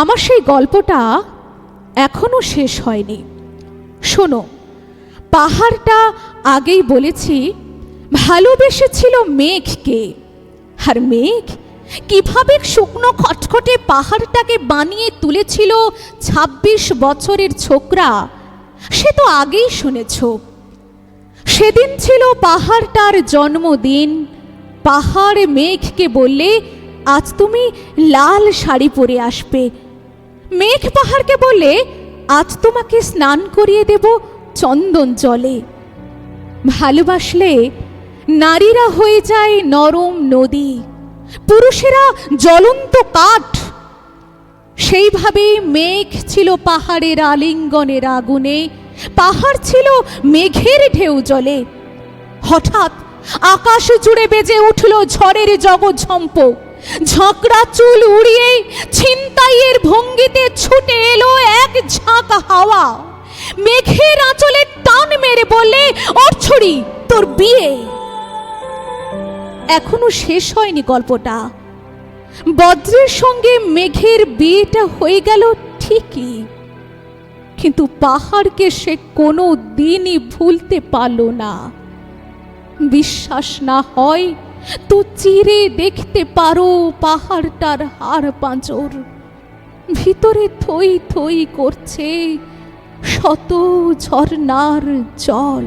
আমার সেই গল্পটা এখনও শেষ হয়নি। শোনো, পাহাড়টা আগেই বলেছি, ভালোবেসেছিল মেঘকে। আর মেঘ কীভাবে শুকনো খটখটে পাহাড়টাকে বানিয়ে তুলেছিল ২৬ বছরের ছোকরা, সে তো আগেই শুনেছ। সেদিন ছিল পাহাড়টার জন্মদিন। পাহাড় মেঘকে বললে, আজ তুমি লাল শাড়ি পরে আসবে মেঘ পাহাড়কে বলে, আজ তোমাকে স্নান করিয়ে দেব চন্দন জলে। ভালোবাসলে নারীরা হয়ে যায় নরম নদী, পুরুষেরা জ্বলন্ত কাঠ। সেইভাবেই মেঘ ছিল পাহাড়ের আলিঙ্গনের আগুনে, পাহাড় ছিল মেঘের ঢেউ জলে। হঠাৎ আকাশ জুড়ে বেজে উঠল ঝড়ের জগৎ ঝম্প ঝাঁকড়া চুল উড়িয়ে ভঙ্গিতে ছুটে এলো এক ঝাঁক হাওয়া। মেঘের আঁচলে টান মেরে বললে অর্ছড়ি তোর বিয়ে। এখনও শেষ হয়নি গল্পটা। বজ্রের সঙ্গে মেঘের বিয়েটা হয়ে গেল ঠিকই। কিন্তু পাহাড়কে সে কোনো দিনই ভুলতে পারল না। বিশ্বাস না হয় তো চিরে দেখতে পারো পাহাড়টার হাড় পাঁচর ভিতরে থই থই করছে শত ঝর্নার জল।